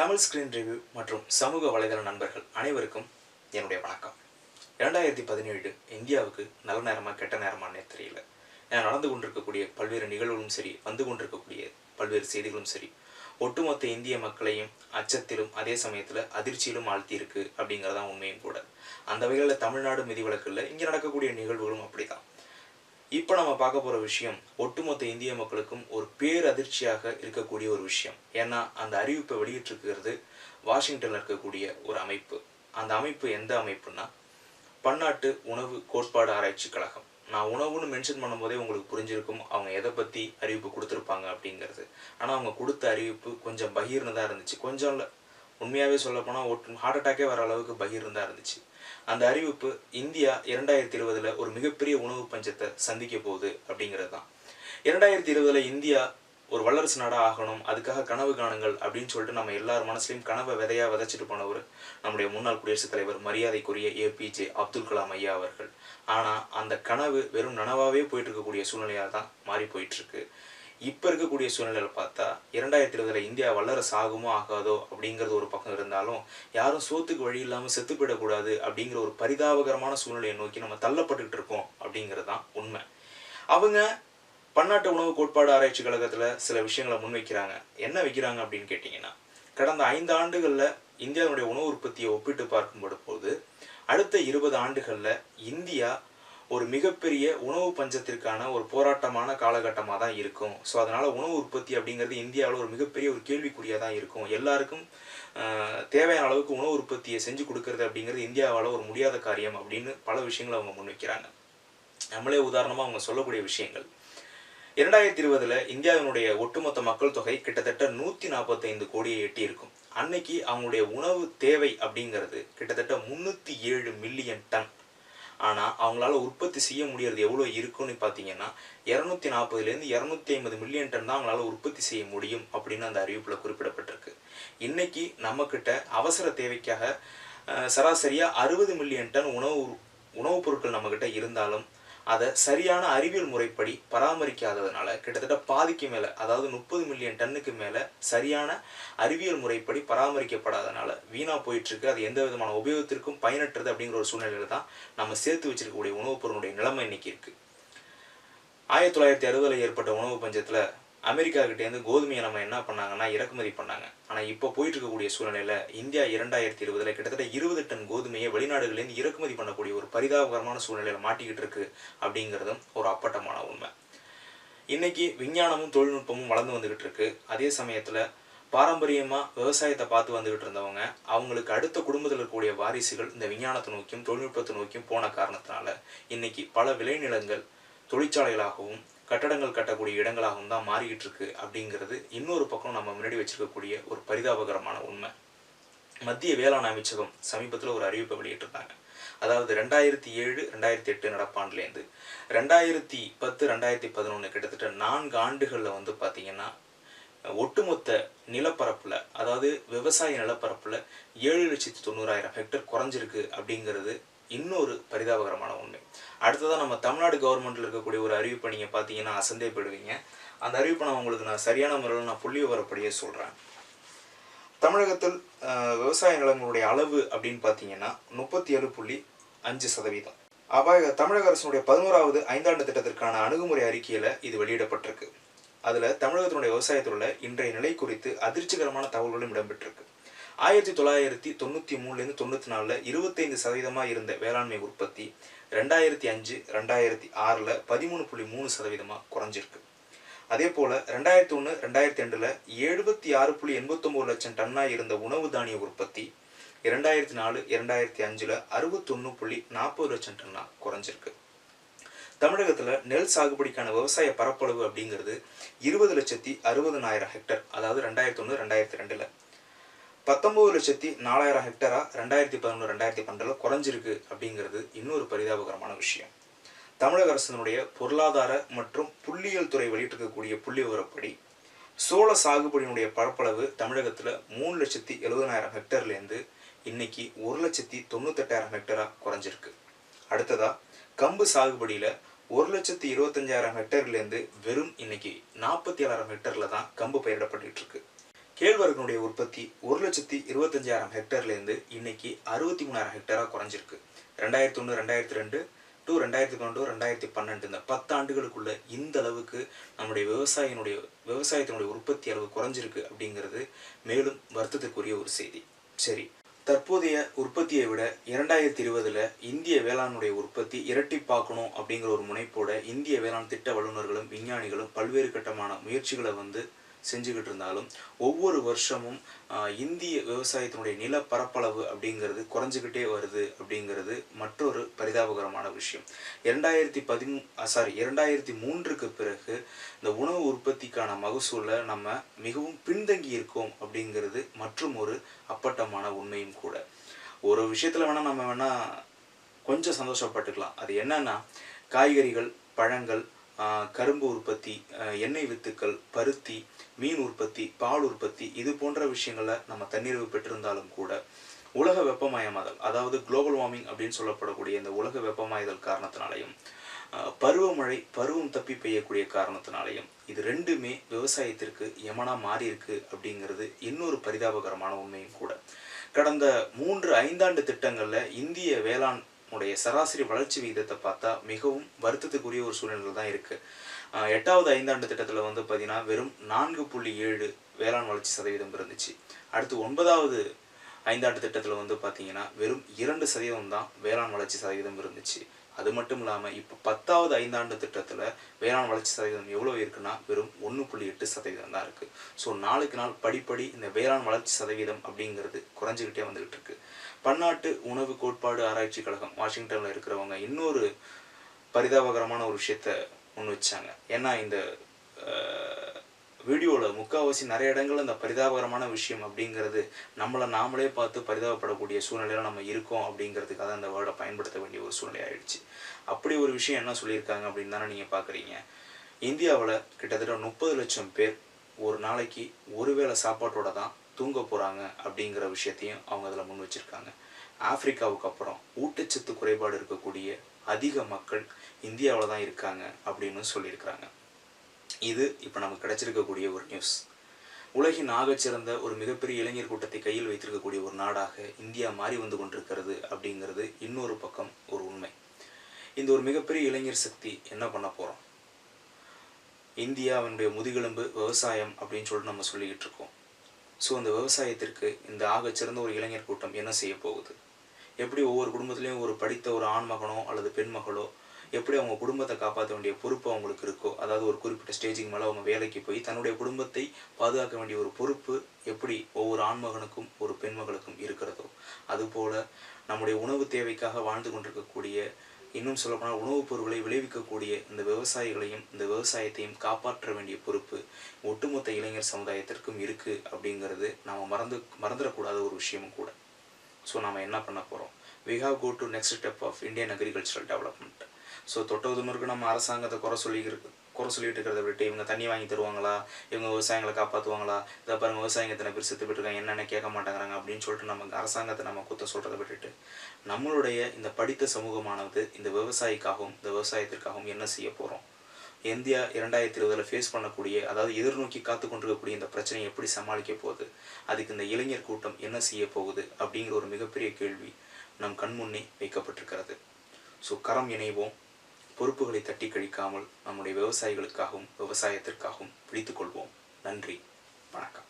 Tamil screen review மற்றும் சமூக வலைதள நண்பர்கள் அனைவருக்கும் என்னுடைய வணக்கம். இரண்டாயிரத்தி பதினேழு இந்தியாவுக்கு நல்ல நேரமாக கெட்ட நேரமானே தெரியல. ஏன்னா நடந்து கொண்டிருக்கக்கூடிய பல்வேறு நிகழ்வுகளும் சரி வந்து கொண்டிருக்கக்கூடிய பல்வேறு செய்திகளும் சரி ஒட்டுமொத்த இந்திய மக்களையும் அச்சத்திலும் அதே சமயத்தில் அதிர்ச்சியிலும் ஆழ்த்தியிருக்கு அப்படிங்கிறதான் உண்மையும் கூட. அந்த வகையில் தமிழ்நாடு மிதி வழக்கில் இங்கே நடக்கக்கூடிய நிகழ்வுகளும் அப்படிதான். இப்போ நம்ம பார்க்க போகிற விஷயம் ஒட்டுமொத்த இந்திய மக்களுக்கும் ஒரு பேரதிர்ச்சியாக இருக்கக்கூடிய ஒரு விஷயம். ஏன்னா அந்த அறிவிப்பை வெளியிட்டிருக்கிறது வாஷிங்டனில் இருக்கக்கூடிய ஒரு அமைப்பு. அந்த அமைப்பு எந்த அமைப்புனா பன்னாட்டு உணவு கோட்பாடு ஆராய்ச்சி கழகம். நான் உணவுன்னு மென்ஷன் பண்ணும்போதே உங்களுக்கு புரிஞ்சிருக்கும் அவங்க எதை பற்றி அறிவிப்பு கொடுத்துருப்பாங்க அப்படிங்கிறது. ஆனால் அவங்க கொடுத்த அறிவிப்பு கொஞ்சம் பகீர்னு தான் இருந்துச்சு. கொஞ்சம் இல்லை உண்மையாகவே சொல்லப்போனால் ஒட்டு ஹார்ட் அட்டாக்கே வர அளவுக்கு பகீர்னு தான் இருந்துச்சு. அந்த அறிவிப்பு இந்தியா இரண்டாயிரத்தி இருபதுல ஒரு மிகப்பெரிய உணவு பஞ்சத்தை சந்திக்க போகுது அப்படிங்கிறது தான் இரண்டாயிரத்தி இருபதுல இந்தியா ஒரு வல்லரசு நாடாக ஆகணும் அதுக்காக கனவு காணுங்கள் அப்படின்னு சொல்லிட்டு நம்ம எல்லார் மனசுலையும் கனவை விதையா விதைச்சிட்டு போனவர் நம்முடைய முன்னாள் குடியரசுத் தலைவர் மரியாதைக்குரிய ஏபிஜே அப்துல் கலாம் ஐயா அவர்கள். ஆனா அந்த கனவு வெறும் நனவாவே போயிட்டு இருக்கக்கூடிய சூழ்நிலையா தான் மாறி போயிட்டு இருக்கு. இப்போ இருக்கக்கூடிய சூழ்நிலையில் பார்த்தா இரண்டாயிரத்தி இருபதில் இந்தியா வல்லரசு ஆகுமோ ஆகாதோ அப்படிங்கிறது ஒரு பக்கம் இருந்தாலும் யாரும் சோத்துக்கு வழி இல்லாமல் செத்து போயிடக்கூடாது அப்படிங்கிற ஒரு பரிதாபகரமான சூழ்நிலையை நோக்கி நம்ம தள்ளப்பட்டுக்கிட்டு இருக்கோம் அப்படிங்கிறது தான் உண்மை. அவங்க பன்னாட்டு உணவு கோட்பாடு ஆராய்ச்சி கழகத்தில் சில விஷயங்களை முன்வைக்கிறாங்க. என்ன வைக்கிறாங்க அப்படின்னு கேட்டிங்கன்னா கடந்த ஐந்து ஆண்டுகளில் இந்தியாவுடைய உணவு உற்பத்தியை ஒப்பிட்டு பார்க்கும்போது போது அடுத்த இருபது ஆண்டுகளில் இந்தியா ஒரு மிகப்பெரிய உணவு பஞ்சத்திற்கான ஒரு போராட்டமான காலகட்டமாக தான் இருக்கும். ஸோ அதனால் உணவு உற்பத்தி அப்படிங்கிறது இந்தியாவில் ஒரு மிகப்பெரிய ஒரு கேள்விக்குறியாக தான் இருக்கும். எல்லாருக்கும் தேவையான அளவுக்கு உணவு உற்பத்தியை செஞ்சு கொடுக்கறது அப்படிங்கிறது இந்தியாவால் ஒரு முடியாத காரியம் அப்படின்னு பல விஷயங்களை அவங்க முன்வைக்கிறாங்க நம்மளே உதாரணமாக அவங்க சொல்லக்கூடிய விஷயங்கள். இரண்டாயிரத்தி இருபதுல இந்தியாவினுடைய ஒட்டுமொத்த மக்கள் தொகை கிட்டத்தட்ட நூத்தி நாற்பத்தைந்து கோடியை எட்டி இருக்கும் அன்னைக்கு அவங்களுடைய உணவு தேவை அப்படிங்கிறது கிட்டத்தட்ட முன்னூத்தி ஏழு மில்லியன் டன். ஆனால் அவங்களால உற்பத்தி செய்ய முடியறது எவ்வளோ இருக்குன்னு பார்த்தீங்கன்னா இரநூத்தி நாற்பதுலேருந்து இரநூத்தி ஐம்பது மில்லியன் டன் தான் அவங்களால உற்பத்தி செய்ய முடியும் அப்படின்னு அந்த அறிவிப்பில் குறிப்பிடப்பட்டிருக்கு. இன்னைக்கு நம்மக்கிட்ட அவசர தேவைக்காக சராசரியாக அறுபது மில்லியன் டன் உணவு உணவுப் பொருட்கள் நம்மக்கிட்ட இருந்தாலும் அதை சரியான அறிவியல் முறைப்படி பராமரிக்காததுனால கிட்டத்தட்ட பாதிக்கு மேலே அதாவது முப்பது மில்லியன் டன்னுக்கு மேலே சரியான அறிவியல் முறைப்படி பராமரிக்கப்படாதனால வீணா போயிட்டுருக்கு. அது எந்த விதமான உபயோகத்திற்கும் பயனற்றது அப்படிங்கிற ஒரு சூழ்நிலையில தான் நம்ம சேர்த்து வச்சிருக்கக்கூடிய உணவுப் பொருளுடைய நிலைமை இன்னைக்கு இருக்குது ஆயிரத்தி தொள்ளாயிரத்தி அறுபதில் ஏற்பட்ட உணவு பஞ்சத்தில் அமெரிக்கா கிட்டேருந்து கோதுமையை நம்ம என்ன பண்ணாங்கன்னா இறக்குமதி பண்ணாங்க. ஆனால் இப்போ போயிட்டு இருக்கக்கூடிய சூழ்நிலையில் இந்தியா இரண்டாயிரத்தி இருபதில் கிட்டத்தட்ட இருபது டன் கோதுமையை வெளிநாடுகளிலேருந்து இறக்குமதி பண்ணக்கூடிய ஒரு பரிதாபகரமான சூழ்நிலையில் மாட்டிக்கிட்டு இருக்கு அப்படிங்கிறதும் ஒரு அப்பட்டமான உண்மை. இன்னைக்கு விஞ்ஞானமும் தொழில்நுட்பமும் வளர்ந்து வந்துகிட்டு இருக்கு அதே சமயத்தில் பாரம்பரியமாக விவசாயத்தை பார்த்து வந்துகிட்டு இருந்தவங்க அவங்களுக்கு அடுத்த குடும்பத்தில் இருக்கக்கூடிய வாரிசுகள் இந்த விஞ்ஞானத்தை நோக்கியும் தொழில்நுட்பத்தை நோக்கியும் போன காரணத்தினால இன்னைக்கு பல விளைநிலங்கள் தொழிற்சாலைகளாகவும் கட்டடங்கள் கட்டக்கூடிய இடங்களாகவும் தான் மாறிக்கிட்டு இருக்கு அப்படிங்கிறது இன்னொரு பக்கம் நம்ம முன்னாடி வச்சிருக்கக்கூடிய ஒரு பரிதாபகரமான உண்மை. மத்திய வேளாண் அமைச்சகம் சமீபத்தில் ஒரு அறிவிப்பை வெளியிட்டிருந்தாங்க. அதாவது ரெண்டாயிரத்தி ஏழு ரெண்டாயிரத்தி எட்டு நடப்பாண்டுலேருந்து ரெண்டாயிரத்தி பத்து ரெண்டாயிரத்தி பதினொன்று கிட்டத்தட்ட நான்கு ஆண்டுகளில் வந்து பார்த்தீங்கன்னா ஒட்டுமொத்த நிலப்பரப்பில் அதாவது விவசாய நிலப்பரப்பில் ஏழு லட்சத்தி தொண்ணூறாயிரம் ஹெக்டர் குறைஞ்சிருக்கு அப்படிங்கிறது இன்னொரு பரிதாபகரமான உண்மை. அடுத்ததாக நம்ம தமிழ்நாடு கவர்மெண்ட்டில் இருக்கக்கூடிய ஒரு அறிவிப்பை நீங்கள் பார்த்தீங்கன்னா அசந்தே போயிடுவீங்க. அந்த அறிவிப்பை நான் உங்களுக்கு நான் சரியான முறையில் நான் புள்ளி விவரப்படியே சொல்கிறேன் தமிழகத்தில் விவசாய நிலங்களுடைய அளவு அப்படின்னு பார்த்தீங்கன்னா முப்பத்தி ஏழு புள்ளி அஞ்சு சதவீதம். அபாய தமிழக அரசினுடைய பதினோராவது ஐந்தாண்டு திட்டத்திற்கான அணுகுமுறை அறிக்கையில் இது வெளியிடப்பட்டிருக்கு. அதில் தமிழகத்தினுடைய விவசாயத்தில் உள்ள இன்றைய நிலை குறித்து அதிர்ச்சிகரமான தகவல்களும் இடம்பெற்றிருக்கு. ஆயிரத்தி தொள்ளாயிரத்தி தொண்ணூத்தி மூணுலேருந்து தொண்ணூற்றி நாலில் இருபத்தைந்து சதவீதமாக இருந்த வேளாண்மை உற்பத்தி ரெண்டாயிரத்தி அஞ்சு ரெண்டாயிரத்தி ஆறில் பதிமூணு புள்ளி மூணு சதவீதமா குறைஞ்சிருக்கு. அதே போல ரெண்டாயிரத்தி ஒன்று ரெண்டாயிரத்தி ரெண்டுல எழுபத்தி ஆறு புள்ளி எண்பத்தொம்பது லட்சம் டன்னாக இருந்த உணவு தானிய உற்பத்தி இரண்டாயிரத்தி நாலு இரண்டாயிரத்தி அஞ்சில் அறுபத்தொன்னு புள்ளி நாற்பது லட்சம் டன்னா குறைஞ்சிருக்கு. தமிழகத்தில் நெல் சாகுபடிக்கான விவசாய பரப்பளவு அப்படிங்கிறது இருபது லட்சத்தி அறுபதனாயிரம் ஹெக்டர் அதாவது ரெண்டாயிரத்தி ஒன்று ரெண்டாயிரத்தி ரெண்டில். பத்தொம்பது லட்சத்தி நாலாயிரம் ஹெக்டரா ரெண்டாயிரத்தி பதினொன்று ரெண்டாயிரத்தி பன்னெண்டில் குறைஞ்சிருக்கு அப்படிங்கிறது இன்னொரு பரிதாபகரமான விஷயம். தமிழக அரசினுடைய பொருளாதார மற்றும் புள்ளியியல் துறை வெளியிட்டிருக்கக்கூடிய புள்ளி விவரப்படி சோள சாகுபடியினுடைய பரப்பளவு தமிழகத்தில் மூணு லட்சத்தி எழுபதனாயிரம் ஹெக்டர்லேருந்து இன்னைக்கு ஒரு லட்சத்தி தொண்ணூத்தெட்டாயிரம் ஹெக்டரா குறைஞ்சிருக்கு. அடுத்ததா கம்பு சாகுபடியில் ஒரு லட்சத்தி இருபத்தஞ்சாயிரம் ஹெக்டர்லேருந்து வெறும் இன்னைக்கு நாற்பத்தி ஏழாயிரம் ஹெக்டரில் தான் கம்பு பயிரிடப்பட்டு இருக்கு. கேழ்வரகுனுடைய உற்பத்தி ஒரு லட்சத்தி இருபத்தஞ்சாயிரம் ஹெக்டர்லேருந்து இன்னைக்கு அறுபத்தி மூணாயிரம் ஹெக்டராக குறைஞ்சிருக்கு. ரெண்டாயிரத்தி ஒன்று ரெண்டாயிரத்தி ரெண்டு டு ரெண்டாயிரத்தி பன்னெண்டு ரெண்டாயிரத்தி பன்னெண்டு இந்த பத்தாண்டுகளுக்குள்ள இந்த அளவுக்கு நம்முடைய விவசாயினுடைய விவசாயத்தினுடைய உற்பத்தி அளவு குறைஞ்சிருக்கு அப்படிங்கிறது மேலும் வருத்தத்துக்குரிய ஒரு செய்தி. சரி தற்போதைய உற்பத்தியை விட இரண்டாயிரத்தி இருபதுல இந்திய வேளாண்னுடைய உற்பத்தி இரட்டிப்பாக்கணும் அப்படிங்கிற ஒரு முனைப்போட இந்திய வேளாண் திட்ட வல்லுநர்களும் விஞ்ஞானிகளும் பல்வேறு கட்டமான முயற்சிகளை வந்து செஞ்சுக்கிட்டு இருந்தாலும் ஒவ்வொரு வருஷமும் இந்திய விவசாயத்தினுடைய நில பரப்பளவு அப்படிங்கிறது குறைஞ்சிக்கிட்டே வருது அப்படிங்கிறது மற்றொரு பரிதாபகரமான விஷயம். இரண்டாயிரத்தி பதிமூ சாரி இரண்டாயிரத்தி மூன்றுக்கு பிறகு இந்த உணவு உற்பத்திக்கான மகசூலை நம்ம மிகவும் பின்தங்கி இருக்கோம் அப்படிங்கிறது மற்றும் ஒரு அப்பட்டமான உண்மையும் கூட. ஒரு விஷயத்தில் வேணால் நம்ம வேணால் கொஞ்சம் சந்தோஷப்பட்டுக்கலாம். அது என்னன்னா காய்கறிகள் பழங்கள் கரும்பு உற்பத்தி எண்ணெய் வித்துக்கள் பருத்தி மீன் உற்பத்தி பால் உற்பத்தி இது போன்ற விஷயங்களை நம்ம தன்னிறைவு பெற்றிருந்தாலும் கூட உலக வெப்பமயமாதல் அதாவது குளோபல் வார்மிங் அப்படின்னு சொல்லப்படக்கூடிய இந்த உலக வெப்பமயதல் காரணத்தினாலையும் பருவமழை பருவம் தப்பி பெய்யக்கூடிய காரணத்தினாலையும் இது ரெண்டுமே விவசாயத்திற்கு யமனா மாறி இருக்கு அப்படிங்கிறது இன்னொரு பரிதாபகரமான உண்மையும் கூட. கடந்த மூன்று ஐந்தாண்டு திட்டங்களில் இந்திய வேளாண் உடைய சராசரி வளர்ச்சி விகிதத்தை பார்த்தா மிகவும் வருத்தத்துக்குரிய ஒரு சூழ்நிலை தான் இருக்குது எட்டாவது ஐந்தாண்டு திட்டத்தில் வந்து பார்த்தீங்கன்னா வெறும் நான்கு புள்ளி ஏழு வேளாண் வளர்ச்சி சதவீதம் இருந்துச்சு. அடுத்து ஒன்பதாவது ஐந்தாண்டு திட்டத்தில் வந்து பார்த்தீங்கன்னா வெறும் இரண்டு சதவீதம் தான் வேளாண் வளர்ச்சி சதவீதம் இருந்துச்சு. அது மட்டும் இல்லாமல் இப்போ பத்தாவது ஐந்தாண்டு திட்டத்தில் வேளாண் வளர்ச்சி சதவீதம் எவ்வளோ இருக்குன்னா வெறும் ஒன்று புள்ளி எட்டு சதவீதம் தான் இருக்குது ஸோ நாளுக்கு நாள் படிப்படி இந்த வேளாண் வளர்ச்சி சதவீதம் அப்படிங்கிறது குறைஞ்சிக்கிட்டே வந்துகிட்டு இருக்குது பன்னாட்டு உணவு கோட்பாடு ஆராய்ச்சி கழகம் வாஷிங்டனில் இருக்கிறவங்க இன்னொரு பரிதாபகரமான ஒரு விஷயத்த முன் வச்சாங்க. ஏன்னா இந்த வீடியோவில் முக்கால்வாசி நிறைய இடங்கள் இந்த பரிதாபகரமான விஷயம் அப்படிங்கிறது நம்மளை நாமளே பார்த்து பரிதாபப்படக்கூடிய சூழ்நிலையில் நம்ம இருக்கோம் அப்படிங்கிறதுக்காக அந்த வேர்டை பயன்படுத்த வேண்டிய ஒரு சூழ்நிலை ஆயிடுச்சு. அப்படி ஒரு விஷயம் என்ன சொல்லியிருக்காங்க அப்படின்னு தானே நீங்கள் பார்க்குறீங்க. இந்தியாவில் கிட்டத்தட்ட முப்பது லட்சம் பேர் ஒரு நாளைக்கு ஒருவேளை சாப்பாட்டோட தான் தூங்க போகிறாங்க அப்படிங்கிற விஷயத்தையும் அவங்க அதில் முன் வச்சிருக்காங்க. ஆப்பிரிக்காவுக்கு அப்புறம் ஊட்டச்சத்து குறைபாடு இருக்கக்கூடிய அதிக மக்கள் இந்தியாவில் தான் இருக்காங்க அப்படின்னு சொல்லியிருக்கிறாங்க. இது இப்போ நமக்கு கிடைச்சிருக்கக்கூடிய ஒரு நியூஸ் உலகின் ஆகச்சிறந்த ஒரு மிகப்பெரிய இளைஞர் கூட்டத்தை கையில் வைத்திருக்கக்கூடிய ஒரு நாடாக இந்தியா மாறி வந்து கொண்டிருக்கிறது அப்படிங்கிறது இன்னொரு பக்கம் ஒரு உண்மை. இந்த ஒரு மிகப்பெரிய இளைஞர் சக்தி என்ன பண்ண போகிறோம் இந்தியாவினுடைய முதுகெலும்பு விவசாயம் அப்படின்னு சொல்லிட்டு நம்ம சொல்லிக்கிட்டு இருக்கோம். ஸோ அந்த விவசாயத்திற்கு இந்த ஆகச்சிறந்த ஒரு இளைஞர் கூட்டம் என்ன செய்ய போகுது? எப்படி ஒவ்வொரு குடும்பத்துலேயும் ஒரு படித்த ஒரு ஆண் மகனோ அல்லது பெண் மகளோ எப்படி அவங்க குடும்பத்தை காப்பாற்ற வேண்டிய பொறுப்பு அவங்களுக்கு இருக்கோ அதாவது ஒரு குறிப்பிட்ட ஸ்டேஜிங் மேலே அவங்க வேலைக்கு போய் தன்னுடைய குடும்பத்தை பாதுகாக்க வேண்டிய ஒரு பொறுப்பு எப்படி ஒவ்வொரு ஆண்மகனுக்கும் ஒரு பெண்மகளுக்கும் இருக்கிறதோ அதுபோல நம்முடைய உணவு தேவைக்காக வாழ்ந்து கொண்டிருக்கக்கூடிய இன்னும் சொல்லப்போனால் உணவுப் பொருட்களை விளைவிக்கக்கூடிய இந்த விவசாயிகளையும் இந்த விவசாயத்தையும் காப்பாற்ற வேண்டிய பொறுப்பு ஒட்டுமொத்த இளைஞர் சமுதாயத்திற்கும் இருக்குது அப்படிங்கிறது நாம் மறந்து மறந்துடக்கூடாத ஒரு விஷயமும் கூட. ஸோ நாம் என்ன பண்ண போகிறோம் we have go to next step of Indian agricultural development so தொட்டதுனருக்கு நம்ம அரசாங்கத்தை குறை சொல்லி குறை சொல்லிட்டு இருக்கிறத விட்டு இவங்க தண்ணி வாங்கி தருவாங்களா? இவங்க விவசாயங்களை காப்பாற்றுவாங்களா இதை பாருங்க விவசாயிங்க எத்தனை பேர் செத்து போயிட்டுருக்காங்க என்னென்ன கேட்க மாட்டேங்கிறாங்க அப்படின்னு சொல்லிட்டு நம்ம அரசாங்கத்தை நம்ம குத்த சொல்கிறத விட்டுட்டு நம்மளுடைய இந்த படித்த சமூகமானது இந்த விவசாயிக்காகவும் இந்த விவசாயத்திற்காகவும் என்ன செய்ய போகிறோம் இந்தியா இரண்டாயிரத்தி இருபதில் ஃபேஸ் பண்ணக்கூடிய அதாவது எதிர்நோக்கி காத்து கொண்டிருக்கக்கூடிய இந்த பிரச்சனையை எப்படி சமாளிக்க போகுது? அதுக்கு இந்த இளைஞர் கூட்டம் என்ன செய்ய போகுது அப்படிங்கிற ஒரு மிகப்பெரிய கேள்வி நம் கண்முன்னே வைக்கப்பட்டிருக்கிறது. ஸோ கரம் இணைவோம். பொறுப்புகளை தட்டி கழிக்காமல் நம்முடைய விவசாயிகளுக்காகவும் விவசாயத்திற்காகவும் பிடித்துக்கொள்வோம் நன்றி. வணக்கம்.